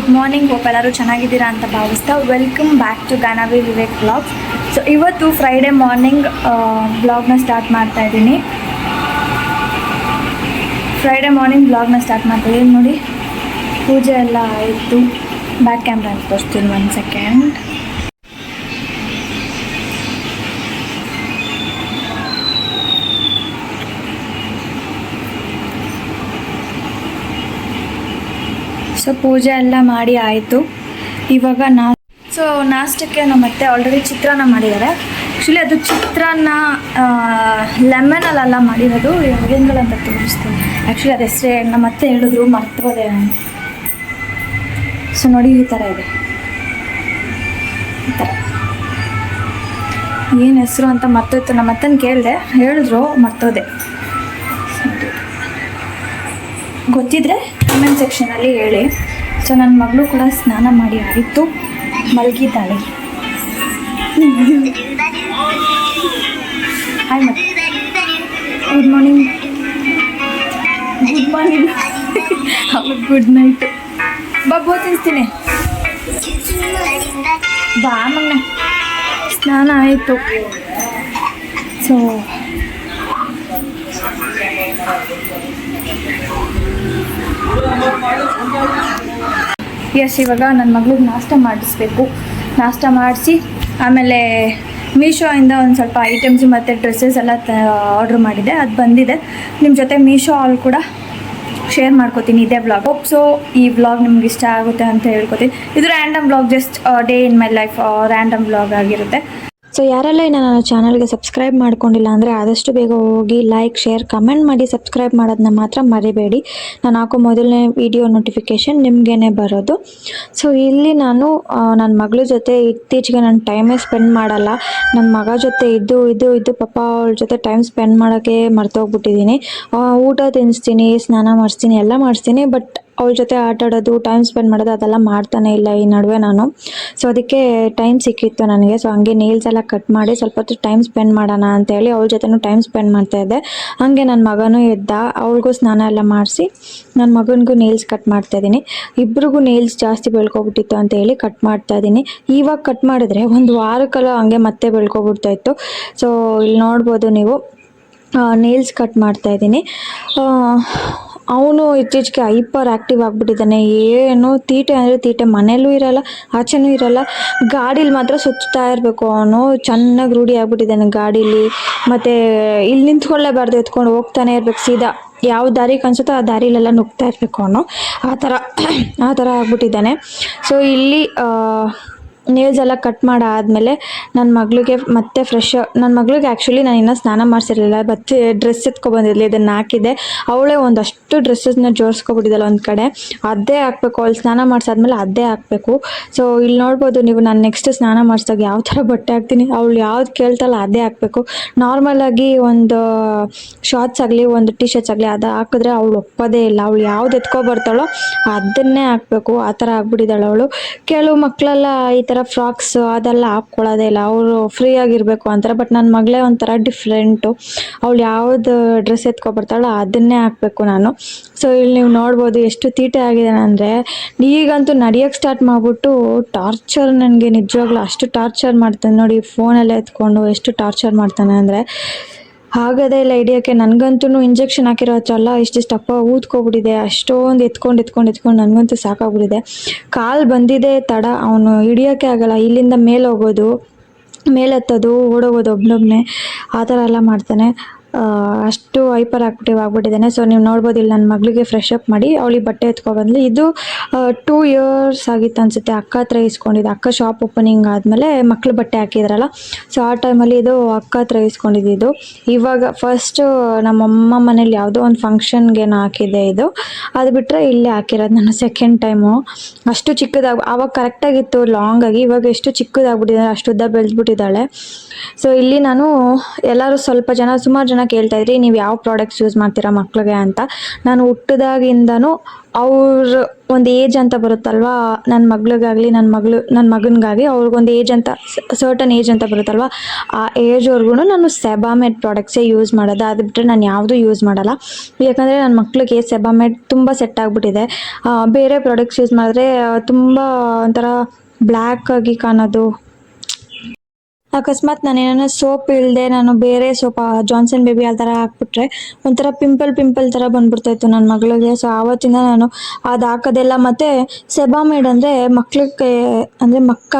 Good morning hope ಎಲ್ಲರೂ ಚೆನ್ನಾಗಿದ್ದೀರಾ ಅಂತ ಭಾವಿಸ್ತಾ welcome back to Ganavi Vivek blog so ಇವತ್ತು ಫ್ರೈಡೇ ಮಾರ್ನಿಂಗ್ ಬ್ಲಾಗ್ನ ಸ್ಟಾರ್ಟ್ ಮಾಡ್ತಾ ಇದ್ದೀನಿ. ಫ್ರೈಡೇ ಮಾರ್ನಿಂಗ್ ಬ್ಲಾಗ್ನ ಸ್ಟಾರ್ಟ್ ಮಾಡ್ತಾ ಇದ್ದೀನಿ ನೋಡಿ. ಪೂಜೆ ಎಲ್ಲ ಆಯಿತು. ಬ್ಯಾಕ್ ಕ್ಯಾಮ್ರಾ ಅಂತ ತೋರಿಸ್ತೀನಿ ಒಂದು ಸೆಕೆಂಡ್ ಸೊ ಪೂಜೆ ಎಲ್ಲ ಮಾಡಿ ಆಯಿತು. ಇವಾಗ ನಾ ಸೊ ನಾಷ್ಟಕ್ಕೆ ನಮ್ಮ ಮತ್ತೆ ಆಲ್ರೆಡಿ ಚಿತ್ರಾನ್ನ ಮಾಡಿದ್ದಾರೆ. ಆ್ಯಕ್ಚುಲಿ ಅದು ಚಿತ್ರಾನ್ನ ಲೆಮನಲ್ಲೆಲ್ಲ ಮಾಡಿರೋದು. ಹೆಂಗಂತ ತೋರಿಸ್ತೀನಿ. ಆ್ಯಕ್ಚುಲಿ ಅದು ಹೆಸರೇ ನಮ್ಮ ಮತ್ತೆ ಹೇಳಿದ್ರು, ಮರ್ತೋದೆ ಸೊ ನೋಡಿ ಈ ಥರ ಇದೆ. ಈ ಏನು ಹೆಸರು ಅಂತ ಮರ್ತೋಯ್ತು ನಮ್ಮ ಅತ್ತನ ಕೇಳಿದೆ. ಹೇಳಿದ್ರು, ಮರ್ತೋದೆ. ಗೊತ್ತಿದ್ರೆ ಕಮೆಂಟ್ ಸೆಕ್ಷನಲ್ಲಿ ಹೇಳಿ. ಸೊ ನನ್ನ ಮಗಳು ಕೂಡ ಸ್ನಾನ ಮಾಡಿ ಆಯಿತು. ಮಲಗಿದ್ದಾಳೆ. ಹಾಯ್ ಮತ್ತೆ good morning good morning good night Babbu ತಿನ್ಸ್ತೀನಿ. ಬಾ, ಮಗನ. ಸ್ನಾನ ಆಯಿತು. ಸೊ ಎಸ್ ಇವಾಗ ನನ್ನ ಮಗಳಿಗೆ ನಾಷ್ಟ ಮಾಡಿಸ್ಬೇಕು. ನಾಷ್ಟ ಮಾಡಿಸಿ, ಆಮೇಲೆ ಮೀಶೋಯಿಂದ ಒಂದು ಸ್ವಲ್ಪ ಐಟಮ್ಸ್ ಮತ್ತು ಡ್ರೆಸ್ಸಸ್ ಎಲ್ಲ ಆರ್ಡ್ರ್ ಮಾಡಿದೆ. ಅದು ಬಂದಿದೆ. ನಿಮ್ಮ ಜೊತೆ ಮೀಶೋ ಆಲ್ ಕೂಡ ಶೇರ್ ಮಾಡ್ಕೋತೀನಿ ಇದೇ ಬ್ಲಾಗ್ ಹೋಪ್ ಸೊ ಈ ಬ್ಲಾಗ್ ನಿಮ್ಗೆ ಇಷ್ಟ ಆಗುತ್ತೆ ಅಂತ ಹೇಳ್ಕೊತೀನಿ. ಇದು random blog just day in my life random blog ಆಗಿರುತ್ತೆ. ಸೊ ಯಾರೆಲ್ಲ ಇನ್ನು ನನ್ನ ಚಾನಲ್ಗೆ ಸಬ್ಸ್ಕ್ರೈಬ್ ಮಾಡ್ಕೊಂಡಿಲ್ಲ ಅಂದರೆ ಆದಷ್ಟು ಬೇಗ ಹೋಗಿ ಲೈಕ್ ಶೇರ್ ಕಮೆಂಟ್ ಮಾಡಿ ಸಬ್ಸ್ಕ್ರೈಬ್ ಮಾಡೋದನ್ನ ಮಾತ್ರ ಮರಿಬೇಡಿ. ನಾನು ಹಾಕೋ ಮೊದಲನೇ ವಿಡಿಯೋ ನೋಟಿಫಿಕೇಷನ್ ನಿಮಗೇನೆ ಬರೋದು. ಸೊ ಇಲ್ಲಿ ನಾನು ನನ್ನ ಮಗಳ ಜೊತೆ ಇತ್ತೀಚೆಗೆ ನಾನು ಟೈಮೇ ಸ್ಪೆಂಡ್ ಮಾಡಲ್ಲ. ನನ್ನ ಮಗ ಜೊತೆ ಇದ್ದು ಇದ್ದು ಇದ್ದು ಪಪ್ಪ ಅವಳ ಜೊತೆ ಟೈಮ್ ಸ್ಪೆಂಡ್ ಮಾಡೋಕ್ಕೆ ಮರ್ತೋಗ್ಬಿಟ್ಟಿದ್ದೀನಿ ಊಟ ತಿನ್ನಿಸ್ತೀನಿ ಸ್ನಾನ ಮಾಡಿಸ್ತೀನಿ, ಎಲ್ಲ ಮಾಡಿಸ್ತೀನಿ ಬಟ್ ಅವಳ ಜೊತೆ ಆಟ ಆಡೋದು ಟೈಮ್ ಸ್ಪೆಂಡ್ ಮಾಡೋದು, ಅದೆಲ್ಲ ಮಾಡ್ತಾನೆ ಇಲ್ಲ ಈ ನಡುವೆ ನಾನು. ಸೊ ಅದಕ್ಕೆ ಟೈಮ್ ಸಿಕ್ಕಿತ್ತು ನನಗೆ. ಸೊ ಹಂಗೆ ನೀಲ್ಸ್ ಎಲ್ಲ ಕಟ್ ಮಾಡಿ ಸ್ವಲ್ಪ ಹೊತ್ತು ಟೈಮ್ ಸ್ಪೆಂಡ್ ಮಾಡೋಣ ಅಂತೇಳಿ ಅವಳ ಜೊತೆನೂ ಟೈಮ್ ಸ್ಪೆಂಡ್ ಮಾಡ್ತಾ ಇದ್ದೆ. ಹಾಗೆ ನನ್ನ ಮಗನೂ ಇದ್ದ ಅವಳಿಗೂ ಸ್ನಾನ ಎಲ್ಲ ಮಾಡಿಸಿ ನನ್ನ ಮಗನಿಗೂ ನೀಲ್ಸ್ ಕಟ್ ಮಾಡ್ತಾ ಇದ್ದೀನಿ. ಇಬ್ರಿಗೂ ನೀಲ್ಸ್ ಜಾಸ್ತಿ ಬೆಳ್ಕೊಬಿಟ್ಟಿತ್ತು ಅಂತ ಹೇಳಿ ಕಟ್ ಮಾಡ್ತಾ ಇದ್ದೀನಿ. ಇವಾಗ ಕಟ್ ಮಾಡಿದ್ರೆ ಒಂದು ವಾರಕ್ಕೆಲ್ಲ ಹಂಗೆ ಮತ್ತೆ ಬೆಳ್ಕೊಬಿಡ್ತಾ ಇತ್ತು. ಸೊ ಇಲ್ಲಿ ನೋಡ್ಬೋದು ನೀವು. ನೇಲ್ಸ್ ಕಟ್ ಮಾಡ್ತಾ ಇದ್ದೀನಿ. ಅವನು ಇತ್ತೀಚೆಗೆ ಹೈಪರ್ ಆ್ಯಕ್ಟಿವ್ ಆಗಿಬಿಟ್ಟಿದ್ದಾನೆ. ಏನು, ತೀಟೆ ಅಂದರೆ ತೀಟೆ ಮನೇಲೂ ಇರಲ್ಲ, ಆಚೆನೂ ಇರಲ್ಲ. ಗಾಡೀಲಿ ಮಾತ್ರ ಸುತ್ತಾ ಇರಬೇಕು ಅವನು. ಚೆನ್ನಾಗಿ ರೂಢಿ ಆಗಿಬಿಟ್ಟಿದ್ದಾನೆ ಗಾಡೀಲಿ. ಮತ್ತು ಇಲ್ಲಿ ನಿಂತ್ಕೊಳ್ಳೇಬಾರ್ದು, ಎತ್ಕೊಂಡು ಹೋಗ್ತಾನೆ ಇರ್ಬೇಕು ಸೀದಾ. ಯಾವ ದಾರಿ ಕಾಣಿಸುತ್ತೋ ಆ ದಾರಿಲೆಲ್ಲ ನುಗ್ತಾ ಇರಬೇಕು ಅವನು. ಆ ಥರ ಆ ಥರ ಆಗ್ಬಿಟ್ಟಿದ್ದಾನೆ. ಸೊ ಇಲ್ಲಿ ನೇಲ್ಸ್ ಎಲ್ಲ ಕಟ್ ಮಾಡಾದ್ಮೇಲೆ ನನ್ನ ಮಗಳಿಗೆ ಮತ್ತೆ ಫ್ರೆಶ್ ನನ್ನ ಮಗಳಿಗೆ ಆ್ಯಕ್ಚುಲಿ ನಾನು ಇನ್ನೂ ಸ್ನಾನ ಮಾಡಿಸಿರಲಿಲ್ಲ ಬತ್ತಿ ಡ್ರೆಸ್ ಎತ್ಕೊಬಂದಿರಲಿ ಇದನ್ನು ಹಾಕಿದೆ ಅವಳೇ ಒಂದಷ್ಟು ಡ್ರೆಸ್ಸಸ್ನ ಜೋಡಿಸ್ಕೊಬಿಟ್ಟಿದ್ದಲ್ಲ ಒಂದು ಕಡೆ. ಅದೇ ಹಾಕ್ಬೇಕು, ಅವಳು ಸ್ನಾನ ಮಾಡಿಸಾದ್ಮೇಲೆ ಅದೇ ಹಾಕಬೇಕು. ಸೊ ಇಲ್ಲಿ ನೋಡ್ಬೋದು ನೀವು ನಾನು ನೆಕ್ಸ್ಟ್ ಸ್ನಾನ ಮಾಡಿಸಿದಾಗ ಯಾವ ಥರ ಬಟ್ಟೆ ಹಾಕ್ತೀನಿ? ಅವಳು ಯಾವ್ದು ಕೇಳ್ತಾಳ ಅದೇ ಹಾಕಬೇಕು. ನಾರ್ಮಲಾಗಿ ಒಂದು ಶಾರ್ಟ್ಸ್ ಆಗಲಿ, ಒಂದು ಟಿ ಶರ್ಟ್ಸ್ ಆಗಲಿ, ಅದು ಹಾಕಿದ್ರೆ ಅವಳು ಒಪ್ಪೋದೇ ಇಲ್ಲ. ಅವಳು ಯಾವ್ದು ಎತ್ಕೊಬರ್ತಾಳೋ ಅದನ್ನೇ ಹಾಕಬೇಕು. ಆ ಥರ ಆಗ್ಬಿಟ್ಟಿದ್ದಾಳೆ ಅವಳು. ಕೆಲವು ಮಕ್ಕಳೆಲ್ಲ ಈ ಥರ ಫ್ರಾಕ್ಸ್ ಅದೆಲ್ಲ ಹಾಕ್ಕೊಳ್ಳೋದೇ ಇಲ್ಲ. ಅವರು ಫ್ರೀ ಆಗಿರಬೇಕು ಅಂತಾರೆ ಬಟ್ ನನ್ನ ಮಗಳೇ ಒಂಥರ ಡಿಫ್ರೆಂಟು ಅವಳು ಯಾವ್ದು ಡ್ರೆಸ್ ಎತ್ಕೊಬರ್ತಾಳೋ ಅದನ್ನೇ ಹಾಕಬೇಕು ನಾನು. ಸೊ ಇಲ್ಲಿ ನೀವು ನೋಡ್ಬೋದು ಎಷ್ಟು ತೀಟೆ ಆಗಿದೆ ಅಂದರೆ ಈಗಂತೂ ನಡೆಯೋಕ್ಕೆ ಸ್ಟಾರ್ಟ್ ಮಾಡಿಬಿಟ್ಟು ಟಾರ್ಚರ್ ನನಗೆ ನಿಜವಾಗ್ಲೂ ಅಷ್ಟು ಟಾರ್ಚರ್ ಮಾಡ್ತಾನೆ ನೋಡಿ ಫೋನಲ್ಲೇ ಎತ್ಕೊಂಡು ಎಷ್ಟು ಟಾರ್ಚರ್ ಮಾಡ್ತಾನೆ ಅಂದರೆ ಆಗದೇ ಇಲ್ಲ, ಹಿಡಿಯೋಕ್ಕೆ ನನಗಂತೂ ಇಂಜೆಕ್ಷನ್ ಹಾಕಿರೋ ಚಲ್ಲ ಇಷ್ಟಿಷ್ಟು ಅಪ್ಪ ಊದ್ಕೊಬಿಟ್ಟಿದೆ. ಅಷ್ಟೊಂದು ಎತ್ಕೊಂಡು ಎತ್ಕೊಂಡು ಎತ್ಕೊಂಡು ನನಗಂತೂ ಸಾಕಾಗ್ಬಿಟ್ಟಿದೆ. ಕಾಲು ಬಂದಿದೆ ತಡ, ಅವನು ಹಿಡಿಯೋಕ್ಕೆ ಆಗಲ್ಲ. ಇಲ್ಲಿಂದ ಮೇಲೆ ಹೋಗೋದು ಮೇಲೆತ್ತೋದು ಓಡೋಗೋದು ಒಬ್ನೊಬ್ನೇ. ಆ ಥರ ಎಲ್ಲ ಮಾಡ್ತಾನೆ. ಅಷ್ಟು ಹೈಪರ್ ಆಕ್ಟಿವ್ ಆಗ್ಬಿಟ್ಟಿದ್ದಾನೆ. ಸೊ ನೀವು ನೋಡ್ಬೋದು ಇಲ್ಲಿ ನನ್ನ ಮಗಳಿಗೆ ಫ್ರೆಶ್ ಅಪ್ ಮಾಡಿ ಅವಳಿಗೆ ಬಟ್ಟೆ ಎತ್ಕೊಬಂದ್ಲು ಇದು ಟೂ ಇಯರ್ಸ್ ಆಗಿತ್ತು ಅನ್ಸುತ್ತೆ. ಅಕ್ಕ ಹತ್ರ ಇಸ್ಕೊಂಡಿದ್ದೆ ಅಕ್ಕ ಶಾಪ್ ಓಪನಿಂಗ್ ಆದಮೇಲೆ ಮಕ್ಳು ಬಟ್ಟೆ ಹಾಕಿದ್ರಲ್ಲ. ಸೊ ಆ ಟೈಮಲ್ಲಿ ಇದು ಅಕ್ಕ ಹತ್ರ ಇಸ್ಕೊಂಡಿದ್ದು ಇವಾಗ ಫಸ್ಟು ನಮ್ಮಮ್ಮ ಮನೇಲಿ ಯಾವುದೋ ಒಂದು ಫಂಕ್ಷನ್ಗೆ ಹಾಕಿದ್ದೆ ಇದು. ಅದು ಬಿಟ್ಟರೆ ಇಲ್ಲೇ ಹಾಕಿರೋದು ನಾನು ಸೆಕೆಂಡ್ ಟೈಮು ಅಷ್ಟು ಚಿಕ್ಕದಾಗಿ, ಆವಾಗ ಕರೆಕ್ಟಾಗಿತ್ತು ಲಾಂಗಾಗಿ ಇವಾಗ ಎಷ್ಟು ಚಿಕ್ಕದಾಗ್ಬಿಟ್ಟಿದ್ದಾರೆ ಅಷ್ಟು ಉದ್ದ ಬೆಳೆದ್ಬಿಟ್ಟಿದ್ದಾಳೆ. ಸೊ ಇಲ್ಲಿ ನಾನು ಎಲ್ಲರೂ ಸ್ವಲ್ಪ ಜನ, ಸುಮಾರು ಜನ ಜನ ಕೇಳ್ತಾ ಇದ್ರಿ, ನೀವು ಯಾವ ಪ್ರಾಡಕ್ಟ್ಸ್ ಯೂಸ್ ಮಾಡ್ತೀರಾ ಮಕ್ಳಿಗೆ ಅಂತ. ನಾನು ಹುಟ್ಟಿದಾಗಿಂದನೂ ಅವ್ರ ಒಂದು ಏಜ್ ಅಂತ ಬರುತ್ತಲ್ವಾ ನನ್ನ ಮಗಳಿಗಾಗಲಿ ನನ್ನ ಮಗಳು ನನ್ನ ಮಗನಿಗಾಗಿ ಅವ್ರಿಗೊಂದು ಏಜ್ ಅಂತ ಸರ್ಟನ್ ಏಜ್ ಅಂತ ಬರುತ್ತಲ್ವಾ, ಆ ಏಜ್ವರೆಗೂ ನಾನು ಸೆಬಾಮೆಡ್ ಪ್ರಾಡಕ್ಟ್ಸೇ ಯೂಸ್ ಮಾಡೋದು. ಅದು ಬಿಟ್ಟರೆ ನಾನು ಯಾವುದೂ ಯೂಸ್ ಮಾಡಲ್ಲ. ಯಾಕಂದರೆ ನನ್ನ ಮಕ್ಳಿಗೆ ಸೆಬಾಮೆಡ್ ತುಂಬ ಸೆಟ್ ಆಗಿಬಿಟ್ಟಿದೆ. ಬೇರೆ ಪ್ರಾಡಕ್ಟ್ಸ್ ಯೂಸ್ ಮಾಡಿದ್ರೆ ತುಂಬ ಒಂಥರ ಬ್ಲ್ಯಾಕ್ ಆಗಿ ಕಾಣೋದು ಅಕಸ್ಮಾತ್ ನಾನು ಏನಾರ ಸೋಪ್ ಇಲ್ಲದೆ ನಾನು ಬೇರೆ ಸೋಪ್ ಜಾನ್ಸನ್ ಬೇಬಿ ಆ ಥರ ಹಾಕ್ಬಿಟ್ರೆ ಒಂಥರ ಪಿಂಪಲ್ ಪಿಂಪಲ್ ಥರ ಬಂದ್ಬಿಡ್ತಾಯಿತ್ತು ನನ್ನ ಮಗಳಿಗೆ. ಸೊ ಆವತ್ತಿಂದ ನಾನು ಅದು ಹಾಕೋದೆಲ್ಲ ಮತ್ತು ಸೆಬಾಮೇಡ್ ಅಂದರೆ ಮಕ್ಳಿಗೆ ಅಂದರೆ ಮಕ್ಕ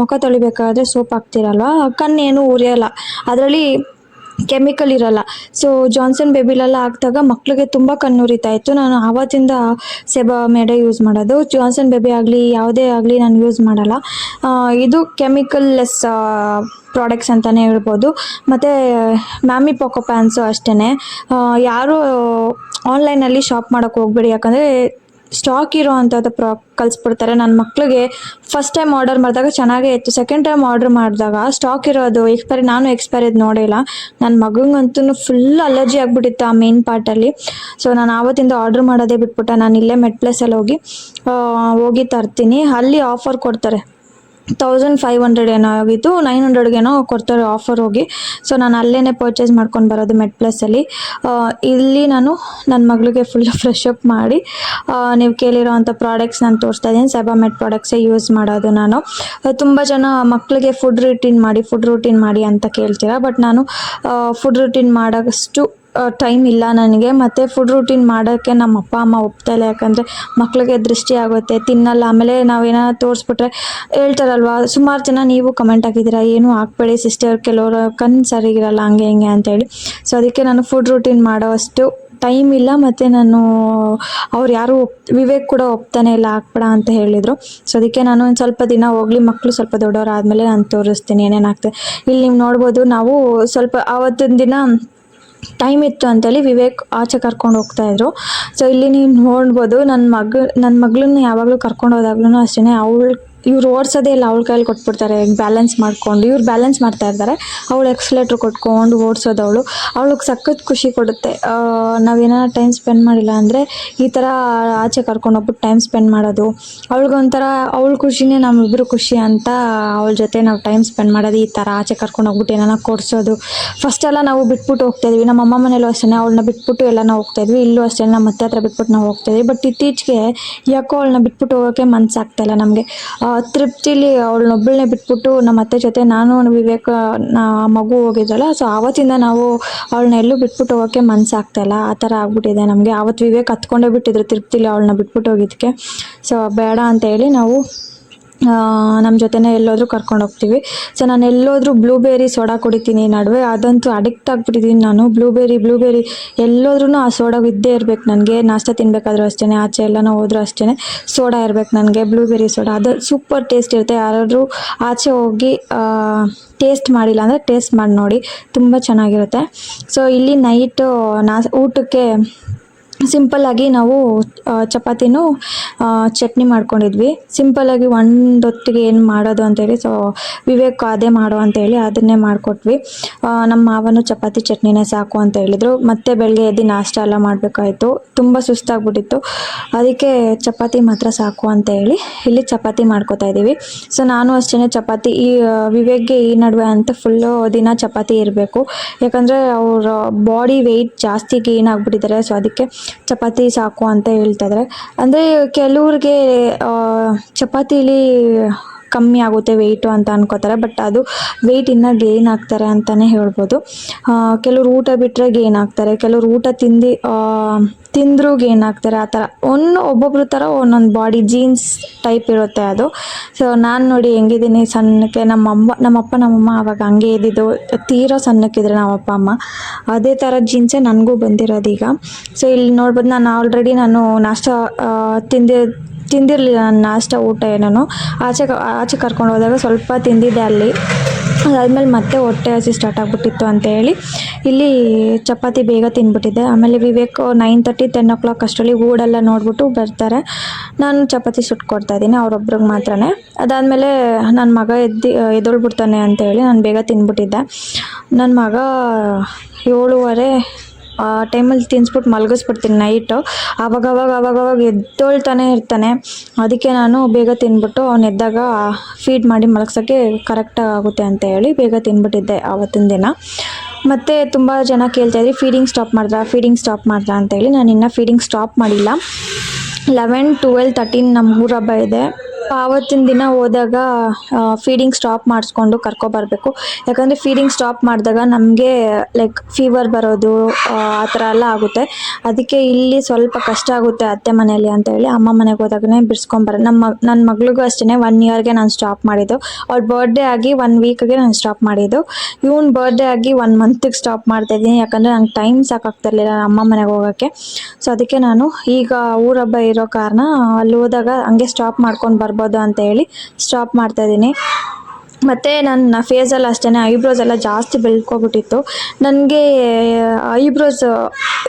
ಮುಖ ತೊಳಿಬೇಕಾದ್ರೆ ಸೋಪ್ ಹಾಕ್ತಿರಲ್ವ? ಕಣ್ಣೇನು ಉರಿಯಲ್ಲ. ಅದರಲ್ಲಿ ಕೆಮಿಕಲ್ ಇರಲ್ಲ. ಸೊ ಜಾನ್ಸನ್ ಬೇಬಿಲೆಲ್ಲ ಹಾಕಿದಾಗ ಮಕ್ಕಳಿಗೆ ತುಂಬ ಕಣ್ಣುರಿತಾ ಇತ್ತು. ನಾನು ಆವತ್ತಿಂದ ಸೆಬಾ ಮೇಡೆ ಯೂಸ್ ಮಾಡೋದು. ಜಾನ್ಸನ್ ಬೇಬಿ ಆಗಲಿ, ಯಾವುದೇ ಆಗಲಿ ನಾನು ಯೂಸ್ ಮಾಡಲ್ಲ. ಇದು ಕೆಮಿಕಲ್ ಲೆಸ್ ಪ್ರಾಡಕ್ಟ್ಸ್ ಅಂತಲೇ ಹೇಳ್ಬೋದು. ಮತ್ತು ಮ್ಯಾಮಿ ಪೊಕೋ ಪ್ಯಾನ್ಸು ಅಷ್ಟೇ ಯಾರು ಆನ್ಲೈನಲ್ಲಿ ಶಾಪ್ ಮಾಡೋಕ್ಕೆ ಹೋಗ್ಬೇಡಿ. ಯಾಕಂದರೆ ಸ್ಟಾಕ್ ಇರೋ ಅಂಥದ್ದು ಪ್ರಾ ಕಲಿಸ್ಬಿಡ್ತಾರೆ. ನನ್ನ ಮಕ್ಳಿಗೆ ಫಸ್ಟ್ ಟೈಮ್ ಆರ್ಡರ್ ಮಾಡಿದಾಗ ಚೆನ್ನಾಗೇ ಇತ್ತು. ಸೆಕೆಂಡ್ ಟೈಮ್ ಆರ್ಡರ್ ಮಾಡಿದಾಗ ಸ್ಟಾಕ್ ಇರೋದು ಎಕ್ಸ್ಪೈರಿ ನಾನು ಎಕ್ಸ್ಪೈರಿ ಇದು ನೋಡಿಲ್ಲ ನನ್ನ ಮಗಂಗಂತೂ ಫುಲ್ ಅಲರ್ಜಿ ಆಗಿಬಿಟ್ಟಿತ್ತು ಆ ಮೇನ್ ಪಾರ್ಟಲ್ಲಿ ಸೊ ನಾನು ಆವತ್ತಿಂದ ಆರ್ಡರ್ ಮಾಡೋದೇ ಬಿಟ್ಬಿಟ್ಟೆ. ನಾನು ಇಲ್ಲೇ ಮೆಟ್ ಪ್ಲೇಸಲ್ಲಿ ಹೋಗಿ ಹೋಗಿ ತರ್ತೀನಿ. ಅಲ್ಲಿ ಆಫರ್ ಕೊಡ್ತಾರೆ. ತೌಸಂಡ್ ಫೈವ್ ಹಂಡ್ರೆಡ್ ಏನೋ ಆಗಿತ್ತು, ನೈನ್ ಹಂಡ್ರೆಡ್ಗೇನೋ ಕೊಡ್ತಾರೆ ಆಫರ್ ಹೋಗಿ. ಸೊ ನಾನು ಅಲ್ಲೇ ಪರ್ಚೇಸ್ ಮಾಡ್ಕೊಂಡು ಬರೋದು ಮೆಟ್ ಪ್ಲಸ್ಸಲ್ಲಿ ಇಲ್ಲಿ ನಾನು ನನ್ನ ಮಗಳಿಗೆ ಫುಲ್ ಫ್ರೆಶ್ ಅಪ್ ಮಾಡಿ ನೀವು ಕೇಳಿರೋ ಅಂಥ ಪ್ರಾಡಕ್ಟ್ಸ್ ನಾನು ತೋರಿಸ್ತಾ ಇದ್ದೀನಿ. ಸೆಬಾ ಮೆಟ್ ಪ್ರಾಡಕ್ಟ್ಸೇ ಯೂಸ್ ಮಾಡೋದು ನಾನು. ತುಂಬ ಜನ ಮಕ್ಕಳಿಗೆ ಫುಡ್ ರೂಟೀನ್ ಮಾಡಿ ಫುಡ್ ರೂಟೀನ್ ಮಾಡಿ ಅಂತ ಕೇಳ್ತೀರಾ? ಬಟ್ ನಾನು ಫುಡ್ ರೂಟೀನ್ ಮಾಡೋಷ್ಟು ಟೈಮ್ ಇಲ್ಲ ನನಗೆ. ಮತ್ತು ಫುಡ್ ರೂಟೀನ್ ಮಾಡೋಕ್ಕೆ ನಮ್ಮ ಅಪ್ಪ, ಅಮ್ಮ ಒಪ್ತಾಯಿಲ್ಲ ಯಾಕಂದರೆ ಮಕ್ಳಿಗೆ ದೃಷ್ಟಿ ಆಗುತ್ತೆ, ತಿನ್ನಲ್ಲ. ಆಮೇಲೆ ನಾವೇನೋ ತೋರಿಸ್ಬಿಟ್ರೆ ಹೇಳ್ತಾರಲ್ವ, ಸುಮಾರು ಜನ ನೀವು ಕಮೆಂಟ್ ಹಾಕಿದ್ದೀರ, ಏನು ಹಾಕ್ಬೇಡಿ ಸಿಸ್ಟರ್ ಕೆಲವರು ಕಣ್ಣು ಸರಿಗಿರಲ್ಲ ಹಂಗೆ, ಹಿಂಗೆ ಅಂತೇಳಿ ಸೊ ಅದಕ್ಕೆ ನಾನು ಫುಡ್ ರೂಟೀನ್ ಮಾಡೋ ಅಷ್ಟು ಟೈಮ್ ಇಲ್ಲ. ಮತ್ತು ನಾನು ಅವ್ರು ಯಾರು ಒಪ್, ವಿವೇಕ್ ಕೂಡ ಒಪ್ತಾನೆ ಇಲ್ಲ, ಹಾಕ್ಬೇಡ ಅಂತ ಹೇಳಿದರು. ಸೊ ಅದಕ್ಕೆ ನಾನು ಒಂದು ಸ್ವಲ್ಪ ದಿನ ಹೋಗ್ಲಿ ಮಕ್ಕಳು ಸ್ವಲ್ಪ ದೊಡ್ಡವರಾದಮೇಲೆ ನಾನು ತೋರಿಸ್ತೀನಿ ಏನೇನು ಆಗ್ತದೆ. ಇಲ್ಲಿ ನೀವು ನೋಡ್ಬೋದು, ನಾವು ಸ್ವಲ್ಪ ಆವತ್ತಿನ ದಿನ ಟೈಮ್ ಇತ್ತು ಅಂತೇಳಿ ವಿವೇಕ್ ಆಚೆ ಕರ್ಕೊಂಡು ಹೋಗ್ತಾ ಇದ್ರು. ಸೊ ಇಲ್ಲಿ ನೀವು ನೋಡ್ಬೋದು ನನ್ನ ಮಗ ನನ್ನ ಮಗಳನ್ನ ಯಾವಾಗಲೂ ಕರ್ಕೊಂಡು ಹೋದಾಗ್ಲೂ ಅಷ್ಟೇ ಅವಳು ಇವ್ರು ಓಡಿಸೋದೇ ಇಲ್ಲ, ಅವಳ ಕೈಯಲ್ಲಿ ಕೊಟ್ಬಿಡ್ತಾರೆ ಬ್ಯಾಲೆನ್ಸ್ ಮಾಡ್ಕೊಂಡು, ಇವ್ರು ಬ್ಯಾಲೆನ್ಸ್ ಮಾಡ್ತಾ ಇರ್ತಾರೆ. ಅವಳು ಎಕ್ಸ್ಲೇಟ್ರ್ ಕೊಟ್ಕೊಂಡು ಓಡಿಸೋದು ಅವಳು. ಅವಳಿಗೆ ಸಖತ್ ಖುಷಿ ಕೊಡುತ್ತೆ. ನಾವೇನಾರ ಟೈಮ್ ಸ್ಪೆಂಡ್ ಮಾಡಿಲ್ಲ ಅಂದರೆ ಈ ಥರ ಆಚೆ ಕರ್ಕೊಂಡು ಹೋಗ್ಬಿಟ್ಟು ಟೈಮ್ ಸ್ಪೆಂಡ್ ಮಾಡೋದು. ಅವಳಿಗೊಂಥರ ಅವಳ ಖುಷಿನೇ ನಮ್ಮಿಬ್ಬರು ಖುಷಿ ಅಂತ ಅವಳ ಜೊತೆ ನಾವು ಟೈಮ್ ಸ್ಪೆಂಡ್ ಮಾಡೋದು, ಈ ಥರ ಆಚೆ ಕರ್ಕೊಂಡು ಹೋಗ್ಬಿಟ್ಟು ಏನಾರ ಕೊಡಿಸೋದು. ಫಸ್ಟ್ ಎಲ್ಲ ನಾವು ಬಿಟ್ಬಿಟ್ಟು ಹೋಗ್ತಾಯಿದ್ವಿ ನಮ್ಮ ಅಮ್ಮ ಮನೇಲೂ ಅಷ್ಟೇ ಅವಳನ್ನ ಬಿಟ್ಬಿಟ್ಟು ಎಲ್ಲ ನಾವು ಹೋಗ್ತಾಯಿದ್ವಿ ಇಲ್ಲೂ ಅಷ್ಟೇ, ನಮ್ಮ ಮತ್ತೆ ಹತ್ರ ಬಿಟ್ಬಿಟ್ಟು ನಾವು ಹೋಗ್ತಾ ಇದ್ವಿ. ಬಟ್ ಇತ್ತೀಚೆಗೆ ಯಾಕೋ ಅವಳನ್ನ ಬಿಟ್ಬಿಟ್ಟು ಹೋಗೋಕ್ಕೆ ಮನಸ್ಸಾಗ್ತಾಯಿಲ್ಲ ನಮಗೆ. ತೃಪ್ತಿಲಿ ಅವಳನ್ನೊಬ್ಬಳನ್ನೇ ಬಿಟ್ಬಿಟ್ಟು ನಮ್ಮ ಅತ್ತೆ ಜೊತೆ ನಾನು ವಿವೇಕ, ನಾ ಮಗು ಹೋಗಿದ್ದಲ್ಲ ಸೊ ಆವತ್ತಿಂದ ನಾವು ಅವಳನ್ನ ಎಲ್ಲೂ ಬಿಟ್ಬಿಟ್ಟು ಹೋಗೋಕ್ಕೆ ಮನಸ್ಸಾಗ್ತಾಯಿಲ್ಲ ಆ ಥರ ಆಗ್ಬಿಟ್ಟಿದೆ ನಮಗೆ. ಆವತ್ತು ವಿವೇಕ್ ಹತ್ಕೊಂಡೇ ಬಿಟ್ಟಿದ್ರು ತೃಪ್ತಿಲಿ ಅವಳನ್ನ ಬಿಟ್ಬಿಟ್ಟು ಹೋಗಿದ್ದಕ್ಕೆ. ಸೊ ಬೇಡ ಅಂತ ಹೇಳಿ ನಾವು ನಮ್ಮ ಜೊತೆನೇ ಎಲ್ಲೋದ್ರೂ ಕರ್ಕೊಂಡು ಹೋಗ್ತೀವಿ. ಸೊ ನಾನು ಎಲ್ಲೋದ್ರೂ ಬ್ಲೂಬೆರಿ ಸೋಡಾ ಕುಡಿತೀನಿ ನಡುವೆ. ಅದಂತೂ ಅಡಿಕ್ಟ್ ಆಗಿಬಿಟ್ಟಿದ್ದೀನಿ ನಾನು. ಬ್ಲೂಬೆರಿ ಬ್ಲೂಬೆರಿ ಎಲ್ಲೋದ್ರೂ ಆ ಸೋಡಾ ಇದ್ದೇ ಇರಬೇಕು ನನಗೆ. ನಾಷ್ಟ ತಿನ್ಬೇಕಾದ್ರೂ ಅಷ್ಟೇ ಆಚೆ ಎಲ್ಲನೂ ಹೋದ್ರೂ ಅಷ್ಟೇ ಸೋಡಾ ಇರಬೇಕು ನನಗೆ ಬ್ಲೂಬೆರಿ ಸೋಡಾ ಅದು ಸೂಪರ್ ಟೇಸ್ಟ್ ಇರುತ್ತೆ. ಯಾರಾದರೂ ಆಚೆ ಹೋಗಿ ಟೇಸ್ಟ್ ಮಾಡಿಲ್ಲ ಅಂದರೆ ಟೇಸ್ಟ್ ಮಾಡಿ ನೋಡಿ. ತುಂಬ ಚೆನ್ನಾಗಿರುತ್ತೆ. ಸೊ ಇಲ್ಲಿ ನೈಟು ನಾ ಊಟಕ್ಕೆ ಸಿಂಪಲ್ಲಾಗಿ ನಾವು ಚಪಾತಿನೂ ಚಟ್ನಿ ಮಾಡ್ಕೊಂಡಿದ್ವಿ. ಸಿಂಪಲ್ಲಾಗಿ ಒಂದೊತ್ತಿಗೆ ಏನು ಮಾಡೋದು ಅಂತೇಳಿ ಸೊ ವಿವೇಕ್ ಅದೇ ಮಾಡು ಅಂತೇಳಿ ಅದನ್ನೇ ಮಾಡಿಕೊಟ್ವಿ. ನಮ್ಮ ಮಾವನು ಚಪಾತಿ ಚಟ್ನಿನೇ ಸಾಕು ಅಂತ ಹೇಳಿದರು. ಮತ್ತೆ ಬೆಳಗ್ಗೆ ಎದ್ದು ನಾಷ್ಟ ಎಲ್ಲ ಮಾಡಬೇಕಾಯಿತು. ತುಂಬ ಸುಸ್ತಾಗ್ಬಿಟ್ಟಿತ್ತು. ಅದಕ್ಕೆ ಚಪಾತಿ ಮಾತ್ರ ಸಾಕು ಅಂತ ಹೇಳಿ ಇಲ್ಲಿ ಚಪಾತಿ ಮಾಡ್ಕೊತಾ ಇದ್ದೀವಿ. ಸೊ ನಾನು ಅಷ್ಟೇ ಚಪಾತಿ, ಈ ವಿವೇಕ್ಗೆ ಈ ನಡುವೆ ಅಂತ ಫುಲ್ಲು ದಿನ ಚಪಾತಿ ಇರಬೇಕು. ಯಾಕಂದರೆ ಅವರ ಬಾಡಿ ವೆಯ್ಟ್ ಜಾಸ್ತಿ ಗೇನ್ ಆಗಿಬಿಟ್ಟಿದ್ದಾರೆ. ಸೊ ಅದಕ್ಕೆ ಚಪಾತಿ ಸಾಕು ಅಂತ ಹೇಳ್ತಾರೆ ಅಂದರೆ ಕೆಲವ್ರಿಗೆ ಚಪಾತಿಲಿ ಕಮ್ಮಿ ಆಗುತ್ತೆ ವೆಯ್ಟು ಅಂತ ಅನ್ಕೋತಾರೆ ಬಟ್ ಅದು ವೆಯ್ಟ್ ಇನ್ನೂ ಗೇನ್ ಆಗ್ತಾರೆ ಅಂತಲೇ ಹೇಳ್ಬೋದು. ಕೆಲವರು ಊಟ ಬಿಟ್ಟರೆ ಗೇನ್ ಆಗ್ತಾರೆ, ಕೆಲವ್ರು ಊಟ ತಿಂದು ತಿಂದರೂ ಗೇನ್ ಆಗ್ತಾರೆ, ಆ ಥರ. ಒಂದು ಒಬ್ಬೊಬ್ರ ಥರ ಒಂದೊಂದು ಬಾಡಿ ಜೀನ್ಸ್ ಟೈಪ್ ಇರುತ್ತೆ ಅದು. ಸೊ ನಾನು ನೋಡಿ ಹೆಂಗಿದ್ದೀನಿ, ಸಣ್ಣಕ್ಕೆ ನಮ್ಮಮ್ಮ, ನಮ್ಮಪ್ಪ, ನಮ್ಮಮ್ಮ ಅವಾಗ ಹಂಗೆ ಇದ್ದಿದ್ದು, ತೀರೋ ಸಣ್ಣಕ್ಕಿದ್ರೆ ನಮ್ಮ ಅಪ್ಪ ಅಮ್ಮ. ಅದೇ ಥರ ಜೀನ್ಸೇ ನನಗೂ ಬಂದಿರೋದು ಈಗ. ಸೊ ಇಲ್ಲಿ ನೋಡ್ಬೋದು, ನಾನು ಆಲ್ರೆಡಿ ನಾನು ನಾಷ್ಟ ತಿಂದಿದ್ದು ತಿಂದಿ ತಿಂದಿರಲಿಲ್ಲ ನಾನು ನಾಷ್ಟ, ಊಟ ಏನೋ ಆಚೆ ಆಚೆ ಕರ್ಕೊಂಡು ಹೋದಾಗ ಸ್ವಲ್ಪ ತಿಂದಿದ್ದೆ ಅಲ್ಲಿ. ಅದಾದಮೇಲೆ ಮತ್ತೆ ಹೊಟ್ಟೆ ಹಸಿ ಸ್ಟಾರ್ಟ್ ಆಗಿಬಿಟ್ಟಿತ್ತು ಅಂತ ಹೇಳಿ ಇಲ್ಲಿ ಚಪಾತಿ ಬೇಗ ತಿಂದ್ಬಿಟ್ಟಿದ್ದೆ ಆಮೇಲೆ Vivek nine thirty ten o'clock ಅಷ್ಟರಲ್ಲಿ ಊಡೆಲ್ಲ ನೋಡಿಬಿಟ್ಟು ಬರ್ತಾರೆ. ನಾನು ಚಪಾತಿ ಸುಟ್ಕೊಡ್ತಾ ಇದ್ದೀನಿ, ಅವ್ರೊಬ್ರಿಗೆ ಮಾತ್ರನೇ. ಅದಾದಮೇಲೆ ನನ್ನ ಮಗ ಎದ್ದು ಎದ್ದೊಳ್ಬಿಡ್ತಾನೆ ಅಂತ ಹೇಳಿ ನಾನು ಬೇಗ ತಿಂದ್ಬಿಟ್ಟಿದ್ದೆ ನನ್ನ ಮಗ ಏಳುವರೆ ಆ ಟೈಮಲ್ಲಿ ತಿನ್ಸ್ಬಿಟ್ಟು ಮಲಗಿಸ್ಬಿಡ್ತೀನಿ ನೈಟು. ಆವಾಗ ಅವಾಗ ಅವಾಗ ಅವಾಗ ಎದ್ದೊಳ್ತಾನೆ ಇರ್ತಾನೆ. ಅದಕ್ಕೆ ನಾನು ಬೇಗ ತಿನ್ಬಿಟ್ಟು ಅವ್ನು ಎದ್ದಾಗ ಫೀಡ್ ಮಾಡಿ ಮಲಗ್ಸೋಕ್ಕೆ ಕರೆಕ್ಟಾಗಿ ಆಗುತ್ತೆ ಅಂತ ಹೇಳಿ ಬೇಗ ತಿಂದ್ಬಿಟ್ಟಿದ್ದೆ ಆವತ್ತಿನ ದಿನ. ಮತ್ತು ತುಂಬ ಜನ ಕೇಳ್ತಾಯಿದ್ರಿ ಫೀಡಿಂಗ್ ಸ್ಟಾಪ್ ಮಾಡಿದ್ರಾ ಫೀಡಿಂಗ್ ಸ್ಟಾಪ್ ಮಾಡಿದ್ರಾ ಅಂತ ಹೇಳಿ ನಾನು ಇನ್ನೂ ಫೀಡಿಂಗ್ ಸ್ಟಾಪ್ ಮಾಡಿಲ್ಲ. ಲೆವೆನ್ ಟುವೆಲ್ ತರ್ಟೀನ್ ನಮ್ಮ ಊರ ಹಬ್ಬ ಇದೆ. ಆವತ್ತಿನ ದಿನ ಹೋದಾಗ ಫೀಡಿಂಗ್ ಸ್ಟಾಪ್ ಮಾಡಿಸ್ಕೊಂಡು ಕರ್ಕೊಬರ್ಬೇಕು ಯಾಕಂದರೆ ಫೀಡಿಂಗ್ ಸ್ಟಾಪ್ ಮಾಡಿದಾಗ ನಮಗೆ ಲೈಕ್ ಫೀವರ್ ಬರೋದು, ಆ ಥರ ಎಲ್ಲ ಆಗುತ್ತೆ. ಅದಕ್ಕೆ ಇಲ್ಲಿ ಸ್ವಲ್ಪ ಕಷ್ಟ ಆಗುತ್ತೆ ಅತ್ತೆ ಮನೆಯಲ್ಲಿ ಅಂತ ಹೇಳಿ ಅಮ್ಮ ಮನೆಗೆ ಹೋದಾಗನೇ ಬಿಡಿಸ್ಕೊಂಬರ ನಮ್ಮ ನನ್ನ ಮಗಳಿಗೂ ಅಷ್ಟೇ ಒನ್ ಇಯರ್ಗೆ ನಾನು ಸ್ಟಾಪ್ ಮಾಡಿದ್ದು. ಅವ್ರ ಬರ್ಡೇ ಆಗಿ ಒನ್ ವೀಕ್ಗೆ ನಾನು ಸ್ಟಾಪ್ ಮಾಡಿದ್ದು. ಇವನ್ ಬರ್ಡೇ ಆಗಿ ಒನ್ ಮಂತಿಗೆ ಸ್ಟಾಪ್ ಮಾಡ್ತಾ ಇದ್ದೀನಿ. ಯಾಕಂದರೆ ನಂಗೆ ಟೈಮ್ ಸಾಕಾಗ್ತಿರ್ಲಿಲ್ಲ ಅಮ್ಮ ಮನೆಗೆ ಹೋಗೋಕ್ಕೆ. ಸೊ ಅದಕ್ಕೆ ನಾನು ಈಗ ಊರ ಹಬ್ಬ ಇರೋ ಕಾರಣ ಅಲ್ಲಿ ಹೋದಾಗ ಹಂಗೆ ಸ್ಟಾಪ್ ಮಾಡ್ಕೊಂಡು ಬರ್ಬೋದು ಅಂತ ಹೇಳಿ ಸ್ಟಾಪ್ ಮಾಡ್ತಾ ಇದ್ದೀನಿ. ಮತ್ತು ನನ್ನ ಫೇಸಲ್ಲಿ ಅಷ್ಟೇ ಐಬ್ರೋಸ್ ಎಲ್ಲ ಜಾಸ್ತಿ ಬೆಳ್ಕೊಬಿಟ್ಟಿತ್ತು. ನನಗೆ ಐಬ್ರೋಸ್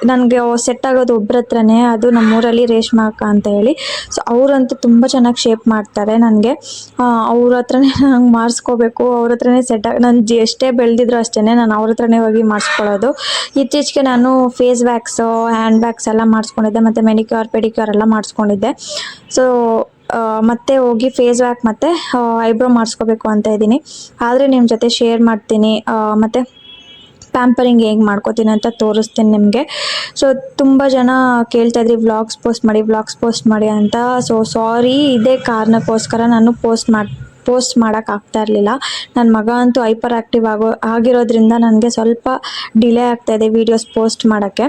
ನನಗೆ ಸೆಟ್ ಆಗೋದು ಒಬ್ಬರ ಹತ್ರನೇ, ಅದು ನಮ್ಮೂರಲ್ಲಿ ರೇಷ್ಮಾ ಅಕ್ಕ ಅಂತ ಹೇಳಿ. ಸೊ ಅವರಂತೂ ತುಂಬ ಚೆನ್ನಾಗಿ ಶೇಪ್ ಮಾಡ್ತಾರೆ ನನಗೆ. ಅವ್ರ ಹತ್ರನೇ ನಂಗೆ ಮಾಡಿಸ್ಕೋಬೇಕು, ಅವ್ರ ಹತ್ರನೇ ಸೆಟ್ ಆಗಿ ನಾನು ಜಿ ಎಷ್ಟೇ ಬೆಳೆದಿದ್ರು ಅಷ್ಟೇ ನಾನು ಅವ್ರ ಹತ್ರನೇ ಹೋಗಿ ಮಾಡಿಸ್ಕೊಳ್ಳೋದು. ಇತ್ತೀಚೆಗೆ ನಾನು ಫೇಸ್ ವ್ಯಾಕ್ಸು ಹ್ಯಾಂಡ್ ಬ್ಯಾಗ್ಸ್ ಎಲ್ಲ ಮಾಡಿಸ್ಕೊಂಡಿದ್ದೆ, ಮತ್ತು ಮೆನಿಕ್ಯೂರ್ ಪೆಡಿಕ್ಯೂರ್ ಎಲ್ಲ ಮಾಡಿಸ್ಕೊಂಡಿದ್ದೆ. ಸೊ ಮತ್ತೆ ಹೋಗಿ ಫೇಸ್ ವ್ಯಾಕ್ ಮತ್ತು ಐಬ್ರೋ ಮಾಡಿಸ್ಕೋಬೇಕು ಅಂತ ಇದ್ದೀನಿ. ಆದರೆ ನಿಮ್ಮ ಜೊತೆ ಶೇರ್ ಮಾಡ್ತೀನಿ. ಮತ್ತು ಪ್ಯಾಂಪರಿಂಗ್ ಹೇಗೆ ಮಾಡ್ಕೋತೀನಿ ಅಂತ ತೋರಿಸ್ತೀನಿ ನಿಮಗೆ. ಸೊ ತುಂಬ ಜನ ಕೇಳ್ತಾ ಇದ್ರಿ ವ್ಲಾಗ್ಸ್ ಪೋಸ್ಟ್ ಮಾಡಿ ವ್ಲಾಗ್ಸ್ ಪೋಸ್ಟ್ ಮಾಡಿ ಅಂತ. ಸೊ ಸಾರಿ ಇದೇ ಕಾರಣಕ್ಕೋಸ್ಕರ ನಾನು ಪೋಸ್ಟ್ ಮಾಡಿ ಪೋಸ್ಟ್ ಮಾಡೋಕ್ಕಾಗ್ತಾ ಇರಲಿಲ್ಲ. ನನ್ನ ಮಗ ಅಂತೂ ಹೈಪರ್ ಆ್ಯಕ್ಟಿವ್ ಆಗೋ, ಆಗಿರೋದ್ರಿಂದ ನನಗೆ ಸ್ವಲ್ಪ ಡಿಲೇ ಆಗ್ತಾಯಿದೆ ವೀಡಿಯೋಸ್ ಪೋಸ್ಟ್ ಮಾಡೋಕ್ಕೆ.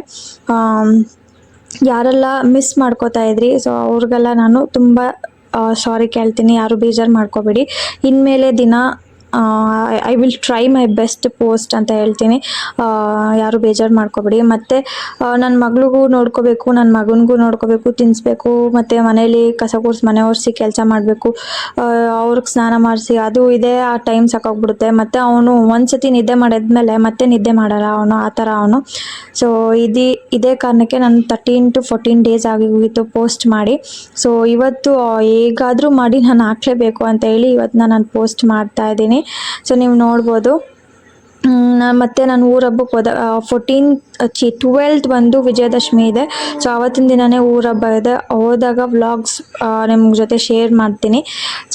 ಯಾರೆಲ್ಲ ಮಿಸ್ ಮಾಡ್ಕೋತಾ ಇದ್ರಿ ಸೊ ಅವ್ರಿಗೆಲ್ಲ ನಾನು ತುಂಬ ಸಾರಿ ಕೇಳ್ತೀನಿ ಯಾರು ಬೇಜಾರು ಮಾಡ್ಕೋಬೇಡಿ. ಇನ್ಮೇಲೆ ದಿನ I will try my best post ಅಂತ ಹೇಳ್ತೀನಿ. ಯಾರು ಬೇಜಾರು ಮಾಡ್ಕೋಬೇಡಿ. ಮತ್ತು ನನ್ನ ಮಗಳಿಗೂ ನೋಡ್ಕೋಬೇಕು ನನ್ನ ಮಗನಿಗೂ ನೋಡ್ಕೋಬೇಕು ತಿನ್ನಿಸ್ಬೇಕು ಮತ್ತು ಮನೇಲಿ ಕಸ ಕೂರಿಸಿ ಮನೆ ಒರೆಸಿ ಕೆಲಸ ಮಾಡಬೇಕು ಅವ್ರಿಗೆ ಸ್ನಾನ ಮಾಡಿಸಿ, ಅದು ಇದೇ, ಆ ಟೈಮ್ ಸಾಕಾಗ್ಬಿಡುತ್ತೆ ಮತ್ತು ಅವನು ಒಂದ್ಸತಿ ನಿದ್ದೆ ಮಾಡಿದ್ಮೇಲೆ ಮತ್ತೆ ನಿದ್ದೆ ಮಾಡಲ್ಲ ಅವನು, ಆ ಥರ ಅವನು. ಸೊ ಇದು, ಇದೇ ಕಾರಣಕ್ಕೆ ನಾನು ತರ್ಟೀನ್ ಟು ಫೋರ್ಟೀನ್ ಡೇಸ್ ಆಗಿ ಹೋಗಿತ್ತು ಪೋಸ್ಟ್ ಮಾಡಿ. ಸೊ ಇವತ್ತು ಹೇಗಾದರೂ ಮಾಡಿ, ನಾನು ಹಾಕ್ಲೇಬೇಕು ಅಂತ ಹೇಳಿ ಇವತ್ತು ನಾನು ಪೋಸ್ಟ್ ಮಾಡ್ತಾ ಇದ್ದೀನಿ. ಸೊ ನೀವು ನೋಡ್ಬೋದು. ಮತ್ತೆ ನಾನು ಊರ ಹಬ್ಬಕ್ಕೆ ಹೋದ ಫೋರ್ಟೀನ್ ಚಿ ಟ್ವೆಲ್ತ್ ಬಂದು ವಿಜಯದಶಮಿ ಇದೆ. ಸೊ ಆವತ್ತಿನ ದಿನನೇ ಊರ ಹಬ್ಬ ಇದೆ. ಹೋದಾಗ ವ್ಲಾಗ್ಸ್ ನಿಮ್ಮ ಜೊತೆ ಶೇರ್ ಮಾಡ್ತೀನಿ.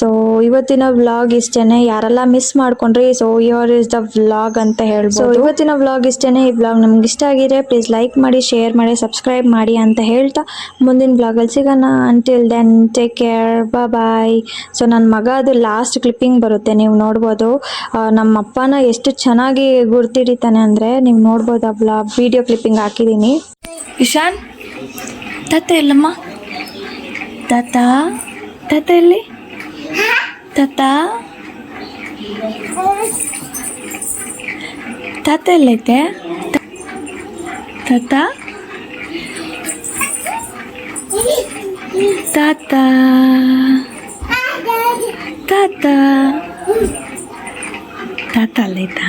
ಸೊ ಇವತ್ತಿನ ವ್ಲಾಗ್ ಇಷ್ಟೇ ಯಾರೆಲ್ಲ ಮಿಸ್ ಮಾಡ್ಕೊಂಡ್ರಿ so your is the vlog ಅಂತ ಹೇಳ್ಬೋದು. ಇವತ್ತಿನ ವ್ಲಾಗ್ ಇಷ್ಟೇ ಈ ವ್ಲಾಗ್ ನಮ್ಗೆ ಇಷ್ಟ ಆಗಿದೆ ಪ್ಲೀಸ್ ಲೈಕ್ ಮಾಡಿ ಶೇರ್ ಮಾಡಿ ಸಬ್ಸ್ಕ್ರೈಬ್ ಮಾಡಿ ಅಂತ ಹೇಳ್ತಾ ಮುಂದಿನ ವ್ಲಾಗಲ್ಲಿ ಸಿಗೋಣ. Until then take care bye so ನನ್ನ ಮಗ ಅದು ಲಾಸ್ಟ್ ಕ್ಲಿಪ್ಪಿಂಗ್ ಬರುತ್ತೆ. ನೀವು ನೋಡ್ಬೋದು. ನಮ್ಮ ಅಪ್ಪನ ಎಷ್ಟು ಚೆನ್ನಾಗಿ ಗುರ್ತಿಡಿತಾನೆ ಅಂದರೆ ನೀವು ನೋಡ್ಬೋದು ಅಬ್ಲ ಬ್ಲಾ ವಿಡಿಯೋ ಕ್ಲಿಪ್ಪಿಂಗ್ ಹಾಕಿದ್ದೀನಿ ಇಶಾನ್, ತಾತ ಎಲ್ಲಮ್ಮ? ತಾತ ತಾತ ಎಲ್ಲಿ? ತಾತ ತಾತ ಎಲ್ಲೈತೆ? ತಾತ ತಾತ ತಾತ. ತಾತ ಅಲ್ಲೈತಾ